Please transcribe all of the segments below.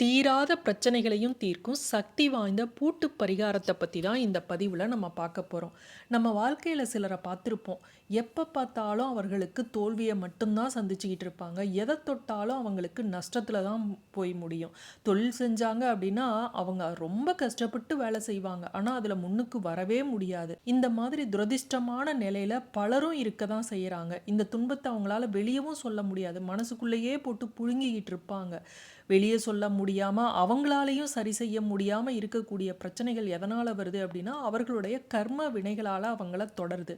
தீராத பிரச்சனைகளையும் தீர்க்கும் சக்தி வாய்ந்த பூட்டு பரிகாரத்தை பற்றி தான் இந்த பதிவில் நம்ம பார்க்க போகிறோம் நம்ம வாழ்க்கையில் சிலரை பார்த்துருப்போம். எப்போ பார்த்தாலும் அவர்களுக்கு தோல்வியை மட்டும்தான் சந்திச்சுக்கிட்டு இருப்பாங்க. எதை தொட்டாலும் அவங்களுக்கு நஷ்டத்தில் தான் போய் முடியும். தொழில் செஞ்சாங்க அப்படின்னா அவங்க ரொம்ப கஷ்டப்பட்டு வேலை செய்வாங்க. ஆனால் அதில் முன்னுக்கு வரவே முடியாது. இந்த மாதிரி துரதிர்ஷ்டமான நிலையில் பலரும் இருக்க தான் செய்கிறாங்க இந்த துன்பத்தை அவங்களால வெளியவும் சொல்ல முடியாது. மனசுக்குள்ளேயே போட்டு புழுங்கிக்கிட்டு இருப்பாங்க. வெளியே சொல்ல முடியாமல் அவங்களாலையும் சரி செய்ய முடியாமல் இருக்கக்கூடிய பிரச்சனைகள் எதனால் வருது அப்படின்னா அவர்களுடைய கர்ம வினைகளால் அவங்கள தொடருது.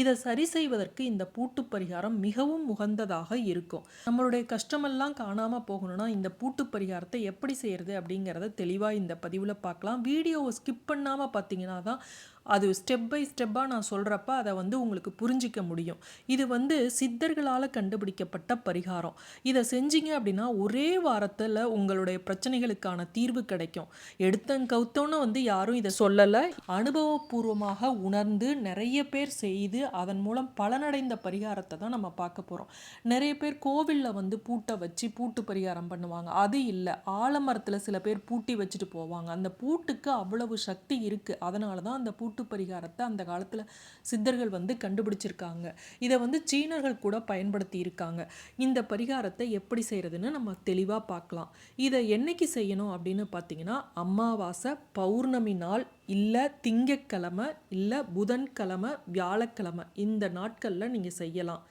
இதை சரி செய்வதற்கு இந்த பூட்டு பரிகாரம் மிகவும் உகந்ததாக இருக்கும். நம்மளுடைய கஷ்டமெல்லாம் காணாமல் போகணும்னா இந்த பூட்டு பரிகாரத்தை எப்படி செய்கிறது அப்படிங்கிறத தெளிவாக இந்த பதிவில் பார்க்கலாம். வீடியோவை ஸ்கிப் பண்ணாமல் பார்த்தீங்கன்னா தான் அது ஸ்டெப் பை ஸ்டெப்பாக நான் சொல்கிறப்ப அதை வந்து உங்களுக்கு புரிஞ்சிக்க முடியும். இது வந்து சித்தர்களால் கண்டுபிடிக்கப்பட்ட பரிகாரம். இதை செஞ்சீங்க அப்படின்னா ஒரே வாரத்தில் உங்களுடைய பிரச்சனைகளுக்கான தீர்வு கிடைக்கும். எடுத்தன் கவுத்தோன்னு வந்து யாரும் இதை சொல்லலை. அனுபவபூர்வமாக உணர்ந்து நிறைய பேர் செய்து அதன் மூலம் பலனடைந்த பரிகாரத்தை தான் நம்ம பார்க்க போகிறோம் நிறைய பேர் கோவிலில் வந்து பூட்டை வச்சு பூட்டு பரிகாரம் பண்ணுவாங்க. அது இல்லை. ஆலமரத்தில் சில பேர் பூட்டி வச்சுட்டு போவாங்க. அந்த பூட்டுக்கு அவ்வளவு சக்தி இருக்குது அதனால தான் அந்த பூட்டு பரிகாரத்தை அந்த காலத்தில் சித்தர்கள் வந்து கண்டுபிடிச்சிருக்காங்க. இதை வந்து சீனர்கள் கூட பயன்படுத்தி இருக்காங்க இந்த பரிகாரத்தை எப்படி செய்கிறதுன்னு நம்ம தெளிவாக பார்க்கலாம். இதை என்னைக்கு செய்யணும் அப்படின்னு பார்த்தீங்கன்னா அமாவாசை பௌர்ணமி நாள் இல்லை திங்கக்கிழமை இல்லை புதன்கிழமை வியாழக்கிழமை இந்த நாட்களில் நீங்கள் செய்யலாம்.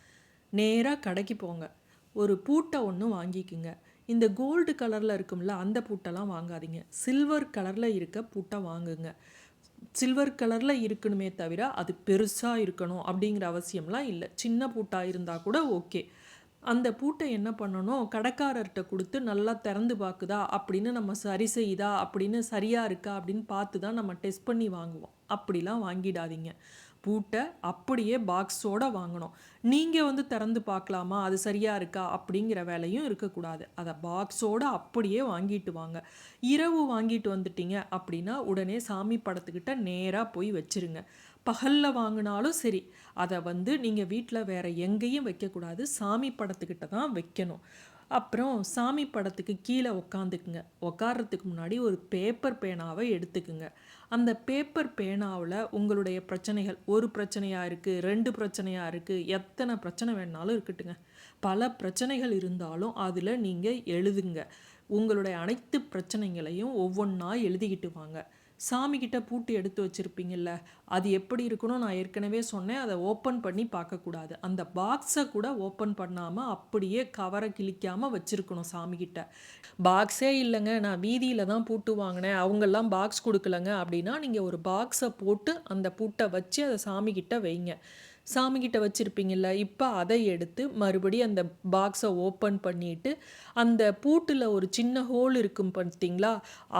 நேராக கடைக்கு போங்க. ஒரு பூட்டை ஒன்று வாங்கிக்குங்க. இந்த கோல்டு கலரில் இருக்கும்ல அந்த பூட்டெல்லாம் வாங்காதீங்க. சில்வர் கலரில் இருக்க பூட்டை வாங்குங்க. சில்வர் கலரில் இருக்கணுமே தவிர அது பெருசாக இருக்கணும் அப்படிங்கிற அவசியம்லாம் இல்லை. சின்ன பூட்டாக இருந்தால் கூட ஓகே அந்த பூட்டை என்ன பண்ணணும்? கடைக்காரர்கிட்ட கொடுத்து நல்லா திறந்து பார்க்குதா அப்படின்னு நம்ம சரி செய்யுதா? அப்படின்னு சரியாக இருக்கா? அப்படின்னு பார்த்து தான் நம்ம டெஸ்ட் பண்ணி வாங்குவோம். அப்படிலாம் வாங்கிடாதீங்க. பூட்டை அப்படியே பாக்ஸோடு வாங்கணும். நீங்கள் வந்து திறந்து பார்க்கலாமா? அது சரியாக இருக்கா? அப்படிங்கிற வேலையும் இருக்கக்கூடாது. அதை பாக்ஸோடு அப்படியே வாங்கிட்டு வாங்க. இரவு வாங்கிட்டு வந்துட்டீங்க அப்படின்னா உடனே சாமி படத்துக்கிட்ட நேராக போய் வச்சுருங்க. பகலில் வாங்கினாலும் சரி அதை வந்து நீங்கள் வீட்டில் வேறு எங்கேயும் வைக்கக்கூடாது. சாமி படத்துக்கிட்ட தான் வைக்கணும். அப்புறம் சாமி படத்துக்கு கீழே உக்காந்துக்குங்க. உக்காடுறதுக்கு முன்னாடி ஒரு பேப்பர் பேனாவை எடுத்துக்குங்க. அந்த பேப்பர் பேனாவில் உங்களுடைய பிரச்சனைகள் ஒரு பிரச்சனையாக இருக்குது ரெண்டு பிரச்சனையாக இருக்குது எத்தனை பிரச்சனை வேணாலும் இருக்கட்டுங்க. பல பிரச்சனைகள் இருந்தாலும் அதில் நீங்கள் எழுதுங்க. உங்களுடைய அனைத்து பிரச்சனைகளையும் ஒவ்வொன்றா எழுதிக்கிட்டு வாங்க. சாமிக்கிட்ட பூட்டி எடுத்து வச்சுருப்பீங்கள்ல அது எப்படி இருக்கணும் நான் ஏற்கனவே சொன்னேன் அதை ஓப்பன் பண்ணி பார்க்கக்கூடாது. அந்த பாக்ஸை கூட ஓப்பன் பண்ணாமல் அப்படியே கவரை கிழிக்காமல் வச்சுருக்கணும் சாமிக்கிட்ட பாக்ஸே இல்லைங்க நான் வீதியில் தான் பூட்டு வாங்கினேன் அவங்கெல்லாம் பாக்ஸ் கொடுக்கலங்க அப்படின்னா நீங்கள் ஒரு பாக்ஸை போட்டு அந்த பூட்டை வச்சு அதை சாமிக்கிட்ட வைங்க. சாமிக்கிட்ட வச்சுருப்பீங்கள்ல இப்போ அதை எடுத்து மறுபடியும் அந்த பாக்ஸை ஓப்பன் பண்ணிவிட்டு அந்த பூட்டில் ஒரு சின்ன ஹோல் இருக்கும் பார்த்தீங்களா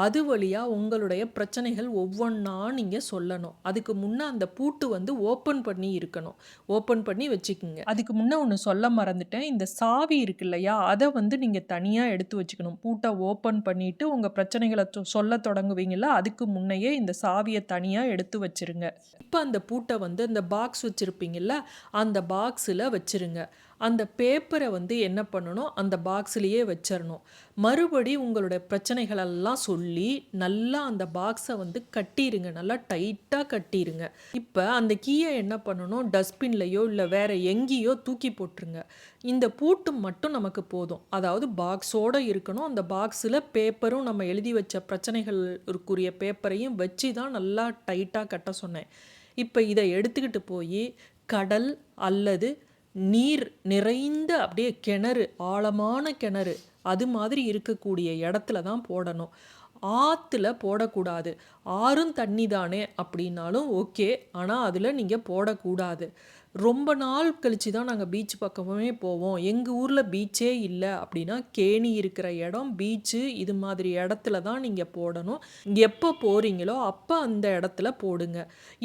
அது வழியாக உங்களுடைய பிரச்சனைகள் ஒவ்வொன்றா நீங்கள் சொல்லணும். அதுக்கு முன்னே அந்த பூட்டு வந்து ஓப்பன் பண்ணி இருக்கணும். ஓப்பன் பண்ணி வச்சுக்கோங்க. அதுக்கு முன்னே ஒன்று சொல்ல மறந்துட்டேன். இந்த சாவி இருக்கு இல்லையா அதை வந்து நீங்கள் தனியாக எடுத்து வச்சுக்கணும். பூட்டை ஓப்பன் பண்ணிவிட்டு உங்கள் பிரச்சனைகளை சொல்ல தொடங்குவீங்களா அதுக்கு முன்னையே இந்த சாவியை தனியாக எடுத்து வச்சுருங்க. இப்போ அந்த பூட்டை வந்து அந்த பாக்ஸ் வச்சுருப்பீங்க வச்சுருக்கீங்கல்ல அந்த பாக்ஸில் வச்சுருங்க. அந்த பேப்பரை வந்து என்ன பண்ணணும்? அந்த பாக்ஸ்லேயே வச்சிடணும் மறுபடி உங்களுடைய பிரச்சனைகளெல்லாம் சொல்லி நல்லா அந்த பாக்ஸை வந்து கட்டிடுங்க நல்லா டைட்டாக கட்டிடுங்க இப்போ அந்த கீயை என்ன பண்ணணும்? டஸ்ட்பின்லையோ இல்லை வேறு எங்கேயோ தூக்கி போட்டுருங்க. இந்த பூட்டு மட்டும் நமக்கு போதும். அதாவது பாக்ஸோடு இருக்கணும். அந்த பாக்ஸில் பேப்பரும் நம்ம எழுதி வச்ச பிரச்சனைகளுக்குரிய பேப்பரையும் வச்சு தான் நல்லா டைட்டாக கட்ட சொன்னேன். இப்போ இதை எடுத்துக்கிட்டு போய் கடல் அல்லது நீர் நிறைந்த அப்படியே கிணறு ஆழமான கிணறு அது மாதிரி இருக்கக்கூடிய இடத்துல தான் போடணும். ஆற்றுல போடக்கூடாது. ஆறும் தண்ணி தானே அப்படின்னாலும் ஓகே ஆனால் அதில் நீங்கள் போடக்கூடாது. ரொம்ப நாள் கழித்து தான் நாங்கள் பீச் பக்கமே போவோம். எங்கள் ஊரில் பீச்சே இல்லை. அப்படின்னா கேணி இருக்கிற இடம் பீச்சு இது மாதிரி இடத்துல தான் நீங்கள் போடணும். எப்போ போகிறீங்களோ அப்போ அந்த இடத்துல போடுங்க.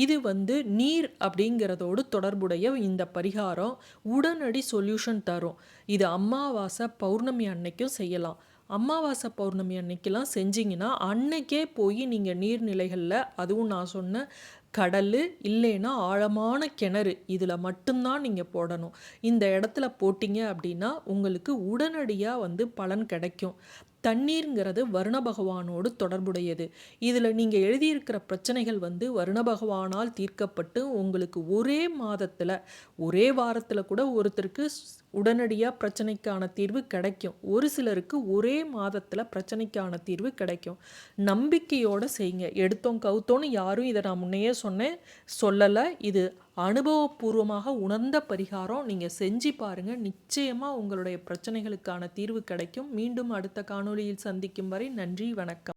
இது வந்து நீர் அப்படிங்கிறதோடு தொடர்புடைய இந்த பரிகாரம் உடனடி சொல்யூஷன் தரும். இது அமாவாசை பௌர்ணமி அன்னைக்கும் செய்யலாம். அமாவாசை பௌர்ணமி அன்னைக்கெல்லாம் செஞ்சிங்கன்னா அன்னைக்கே போய் நீங்கள் நீர்நிலைகளில் அதுவும் நான் சொன்ன கடல் இல்லைன்னா ஆழமான கிணறு. இதில் மட்டும்தான் நீங்கள் போடணும். இந்த இடத்துல போட்டிங்க அப்படின்னா உங்களுக்கு உடனடியாக வந்து பலன் கிடைக்கும். தண்ணீருங்கிறது வருண பகவானோடு தொடர்புடையது. இதில் நீங்கள் எழுதியிருக்கிற பிரச்சனைகள் வந்து வருண பகவானால் தீர்க்கப்பட்டு உங்களுக்கு ஒரே மாதத்தில் ஒரே வாரத்தில் கூட ஒருத்தருக்கு உடனடியாக பிரச்சனைக்கான தீர்வு கிடைக்கும். ஒரு சிலருக்கு ஒரே மாதத்தில் பிரச்சனைக்கான தீர்வு கிடைக்கும். நம்பிக்கையோடு செய்யுங்க. எடுத்தோம் கவுத்தோன்னு யாரும் இதை நான் முன்னையே சொன்னேன். சொல்லலை. இது அனுபவபூர்வமாக உணர்ந்த பரிகாரம். நீங்கள் செஞ்சு பாருங்கள் நிச்சயமாக உங்களுடைய பிரச்சனைகளுக்கான தீர்வு கிடைக்கும். மீண்டும் அடுத்த காணொளியில் சந்திக்கும் வரை நன்றி வணக்கம்.